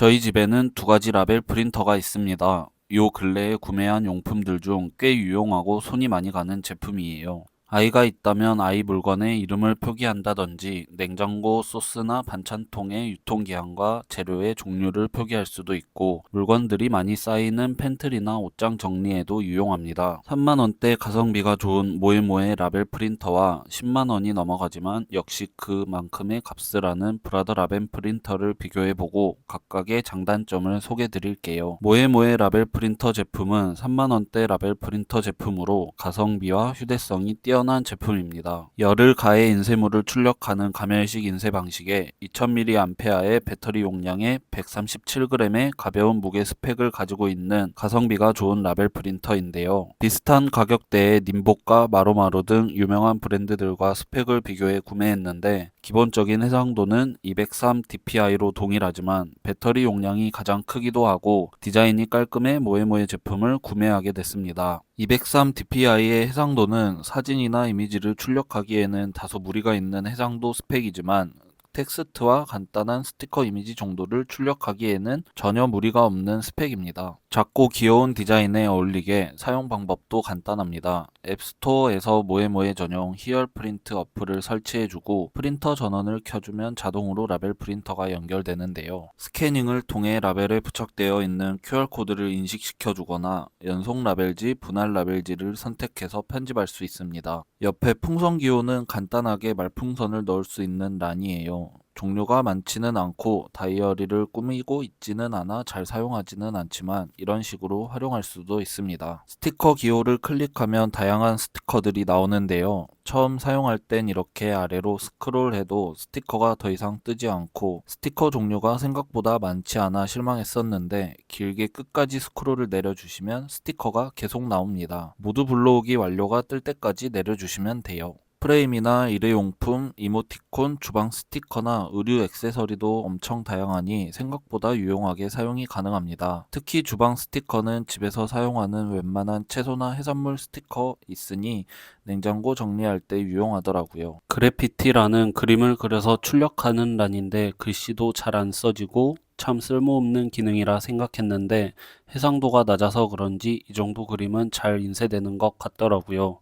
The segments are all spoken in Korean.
저희 집에는 두 가지 라벨 프린터가 있습니다. 요 근래에 구매한 용품들 중 꽤 유용하고 손이 많이 가는 제품이에요. 아이가 있다면 아이 물건에 이름을 표기한다든지 냉장고 소스나 반찬통의 유통기한과 재료의 종류를 표기할 수도 있고 물건들이 많이 쌓이는 팬트리나 옷장 정리에도 유용합니다. 3만원대 가성비가 좋은 모에모에 라벨 프린터와 10만원이 넘어가지만 역시 그만큼의 값을 하는 브라더 라벤 프린터를 비교해보고 각각의 장단점을 소개드릴게요. 모에모에 라벨 프린터 제품은 3만원대 라벨 프린터 제품으로 가성비와 휴대성이 뛰어 난 제품입니다. 열을 가해 인쇄물을 출력하는 가멸식 인쇄 방식에 2000mAh의 배터리 용량에 137g의 가벼운 무게 스펙을 가지고 있는 가성비가 좋은 라벨 프린터인데요. 비슷한 가격대의 님복과 마로마로 등 유명한 브랜드들과 스펙을 비교해 구매했는데 기본적인 해상도는 203 DPI로 동일하지만 배터리 용량이 가장 크기도 하고 디자인이 깔끔해 모에모에 제품을 구매하게 됐습니다. 203 DPI의 해상도는 사진이나 이미지를 출력하기에는 다소 무리가 있는 해상도 스펙이지만 텍스트와 간단한 스티커 이미지 정도를 출력하기에는 전혀 무리가 없는 스펙입니다. 작고 귀여운 디자인에 어울리게 사용 방법도 간단합니다. 앱스토어에서 모에모에 전용 히얼 프린트 어플을 설치해주고 프린터 전원을 켜주면 자동으로 라벨 프린터가 연결되는데요. 스캐닝을 통해 라벨에 부착되어 있는 QR코드를 인식시켜주거나 연속 라벨지, 분할 라벨지를 선택해서 편집할 수 있습니다. 옆에 풍선 기호는 간단하게 말풍선을 넣을 수 있는 란이에요. 종류가 많지는 않고 다이어리를 꾸미고 있지는 않아 잘 사용하지는 않지만 이런 식으로 활용할 수도 있습니다. 스티커 기호를 클릭하면 다양한 스티커들이 나오는데요. 처음 사용할 땐 이렇게 아래로 스크롤해도 스티커가 더 이상 뜨지 않고 스티커 종류가 생각보다 많지 않아 실망했었는데 길게 끝까지 스크롤을 내려주시면 스티커가 계속 나옵니다. 모두 불러오기 완료가 뜰 때까지 내려주시면 돼요. 프레임이나 일회용품, 이모티콘, 주방 스티커나 의류 액세서리도 엄청 다양하니 생각보다 유용하게 사용이 가능합니다. 특히 주방 스티커는 집에서 사용하는 웬만한 채소나 해산물 스티커 있으니 냉장고 정리할 때 유용하더라고요. 그래피티라는 그림을 그려서 출력하는 란인데 글씨도 잘 안 써지고 참 쓸모없는 기능이라 생각했는데 해상도가 낮아서 그런지 이 정도 그림은 잘 인쇄되는 것 같더라고요.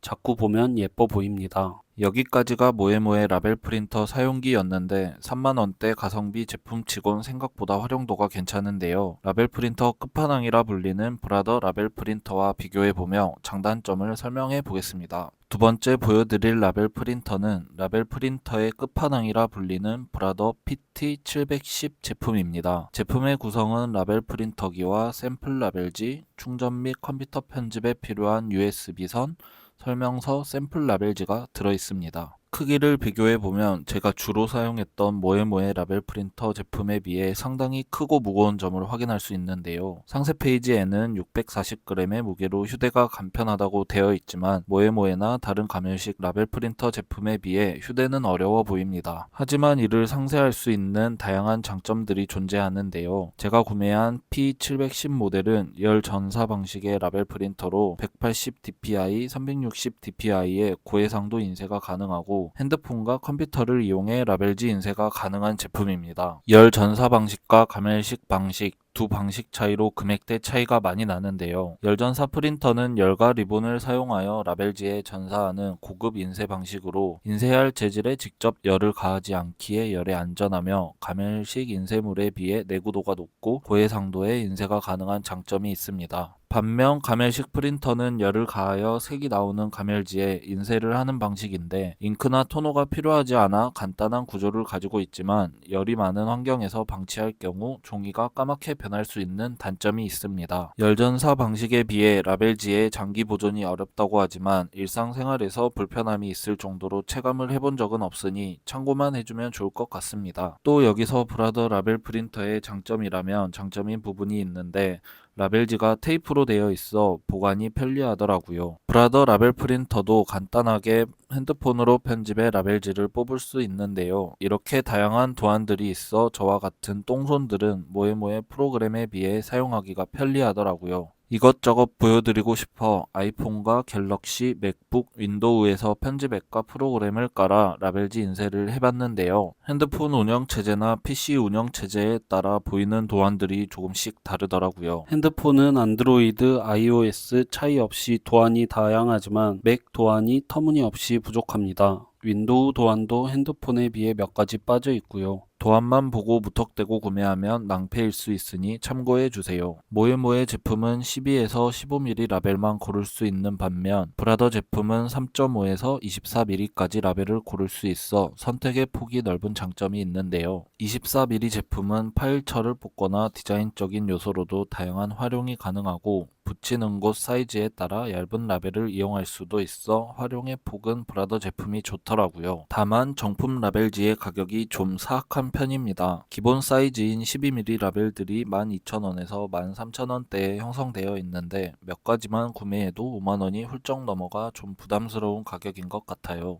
자꾸 보면 예뻐 보입니다. 여기까지가 모에모의 라벨 프린터 사용기였는데 3만원대 가성비 제품치곤 생각보다 활용도가 괜찮은데요. 라벨 프린터 끝판왕이라 불리는 브라더 라벨 프린터와 비교해보며 장단점을 설명해 보겠습니다. 두 번째 보여드릴 라벨 프린터는 라벨 프린터의 끝판왕이라 불리는 브라더 PT710 제품입니다. 제품의 구성은 라벨 프린터기와 샘플 라벨지, 충전 및 컴퓨터 편집에 필요한 USB선, 설명서 샘플 라벨지가 들어 있습니다. 크기를 비교해 보면 제가 주로 사용했던 모에모에 라벨 프린터 제품에 비해 상당히 크고 무거운 점을 확인할 수 있는데요. 상세 페이지에는 640g의 무게로 휴대가 간편하다고 되어 있지만 모에모에나 다른 가면식 라벨 프린터 제품에 비해 휴대는 어려워 보입니다. 하지만 이를 상쇄할 수 있는 다양한 장점들이 존재하는데요. 제가 구매한 P710 모델은 열 전사 방식의 라벨 프린터로 180 dpi, 360 dpi의 고해상도 인쇄가 가능하 고 핸드폰과 컴퓨터를 이용해 라벨지 인쇄가 가능한 제품입니다. 열 전사 방식과 가멜식 방식 두 방식 차이로 금액대 차이가 많이 나는데요. 열전사 프린터는 열과 리본을 사용하여 라벨지에 전사하는 고급 인쇄 방식으로 인쇄할 재질에 직접 열을 가하지 않기에 열에 안전하며 가멜식 인쇄물에 비해 내구도가 높고 고해상도의 인쇄가 가능한 장점이 있습니다. 반면 가멜식 프린터는 열을 가하여 색이 나오는 가멜지에 인쇄를 하는 방식인데 잉크나 토너가 필요하지 않아 간단한 구조를 가지고 있지만 열이 많은 환경에서 방치할 경우 종이가 까맣게 변할 수 있는 단점이 있습니다. 열전사 방식에 비해 라벨지의 장기 보존이 어렵다고 하지만 일상생활에서 불편함이 있을 정도로 체감을 해본 적은 없으니 참고만 해주면 좋을 것 같습니다. 또 여기서 브라더 라벨 프린터의 장점이라면 장점인 부분이 있는데 라벨지가 테이프로 되어 있어 보관이 편리하더라고요. 브라더 라벨 프린터도 간단하게 핸드폰으로 편집해 라벨지를 뽑을 수 있는데요. 이렇게 다양한 도안들이 있어 저와 같은 똥손들은 모에모에 프로그램에 비해 사용하기가 편리하더라고요. 이것저것 보여드리고 싶어 아이폰과 갤럭시, 맥북, 윈도우에서 편집 앱과 프로그램을 깔아 라벨지 인쇄를 해봤는데요. 핸드폰 운영 체제나 PC 운영 체제에 따라 보이는 도안들이 조금씩 다르더라고요. 핸드폰은 안드로이드, iOS 차이 없이 도안이 다양하지만 맥 도안이 터무니없이 부족합니다. 윈도우 도안도 핸드폰에 비해 몇 가지 빠져 있고요. 도안만 보고 무턱대고 구매하면 낭패일 수 있으니 참고해 주세요. 모에모에 제품은 12에서 15mm 라벨만 고를 수 있는 반면 브라더 제품은 3.5에서 24mm까지 라벨을 고를 수 있어 선택의 폭이 넓은 장점이 있는데요. 24mm 제품은 파일철을 뽑거나 디자인적인 요소로도 다양한 활용이 가능하고 붙이는 곳 사이즈에 따라 얇은 라벨을 이용할 수도 있어 활용의 폭은 브라더 제품이 좋더라고요. 다만 정품 라벨지의 가격이 좀 사악한 편입니다. 기본 사이즈인 12mm 라벨들이 12,000원에서 13,000원대에 형성되어 있는데 몇 가지만 구매해도 5만원이 훌쩍 넘어가 좀 부담스러운 가격인 것 같아요.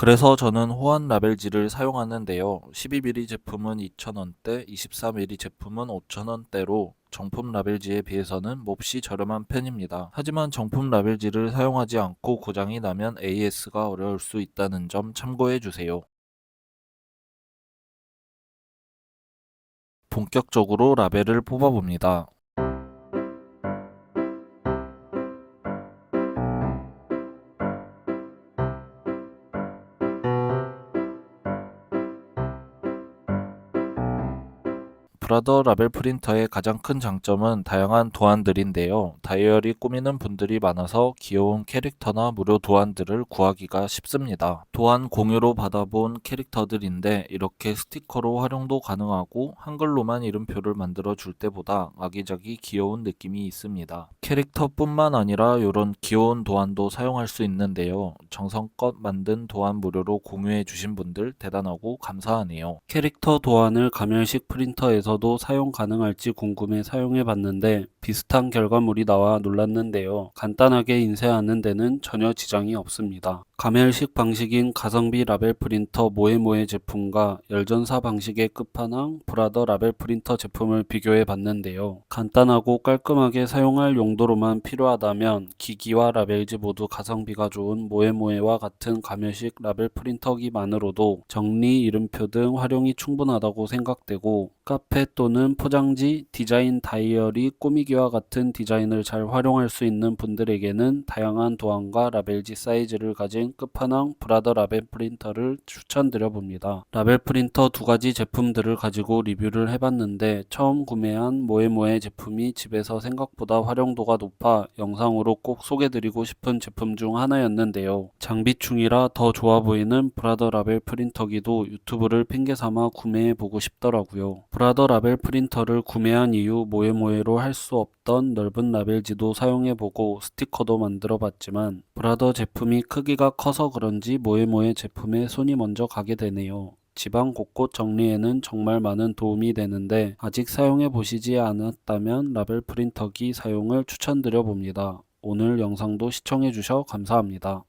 그래서 저는 호환 라벨지를 사용하는데요. 12mm 제품은 2,000원대, 24mm 제품은 5,000원대로 정품 라벨지에 비해서는 몹시 저렴한 편입니다. 하지만 정품 라벨지를 사용하지 않고 고장이 나면 AS가 어려울 수 있다는 점 참고해 주세요. 본격적으로 라벨을 뽑아봅니다. 브라더 라벨 프린터의 가장 큰 장점은 다양한 도안들인데요. 다이어리 꾸미는 분들이 많아서 귀여운 캐릭터나 무료 도안들을 구하기가 쉽습니다. 도안 공유로 받아본 캐릭터들인데 이렇게 스티커로 활용도 가능하고 한글로만 이름표를 만들어 줄 때보다 아기자기 귀여운 느낌이 있습니다. 캐릭터뿐만 아니라 이런 귀여운 도안도 사용할 수 있는데요. 정성껏 만든 도안 무료로 공유해 주신 분들 대단하고 감사하네요. 캐릭터 도안을 가면식 프린터에서 도 사용 가능할지 궁금해 사용해 봤는데 비슷한 결과물이 나와 놀랐는데요. 간단하게 인쇄하는 데는 전혀 지장이 없습니다. 가멜식 방식인 가성비 라벨 프린터 모에모에 제품과 열전사 방식의 끝판왕 브라더 라벨 프린터 제품을 비교해 봤는데요. 간단하고 깔끔하게 사용할 용도로만 필요하다면 기기와 라벨지 모두 가성비가 좋은 모에모에와 같은 가멜식 라벨 프린터기만으로도 정리, 이름표 등 활용이 충분하다고 생각되고 카페 또는 포장지, 디자인 다이어리, 꾸미기와 같은 디자인을 잘 활용할 수 있는 분들에게는 다양한 도안과 라벨지 사이즈를 가진 끝판왕 브라더 라벨 프린터를 추천드려 봅니다. 라벨 프린터 두 가지 제품들을 가지고 리뷰를 해봤는데 처음 구매한 모에모에 제품이 집에서 생각보다 활용도가 높아 영상으로 꼭 소개드리고 싶은 제품 중 하나였는데요. 장비충이라 더 좋아 보이는 브라더 라벨 프린터기도 유튜브를 핑계 삼아 구매해 보고 싶더라고요. 브라더 라벨 프린터를 구매한 이후 모에모에로 할 수 없던 넓은 라벨지도 사용해보고 스티커도 만들어봤지만 브라더 제품이 크기가 커서 그런지 모에모에 제품에 손이 먼저 가게 되네요. 집안 곳곳 정리에는 정말 많은 도움이 되는데 아직 사용해 보시지 않았다면 라벨 프린터기 사용을 추천드려 봅니다. 오늘 영상도 시청해 주셔 감사합니다.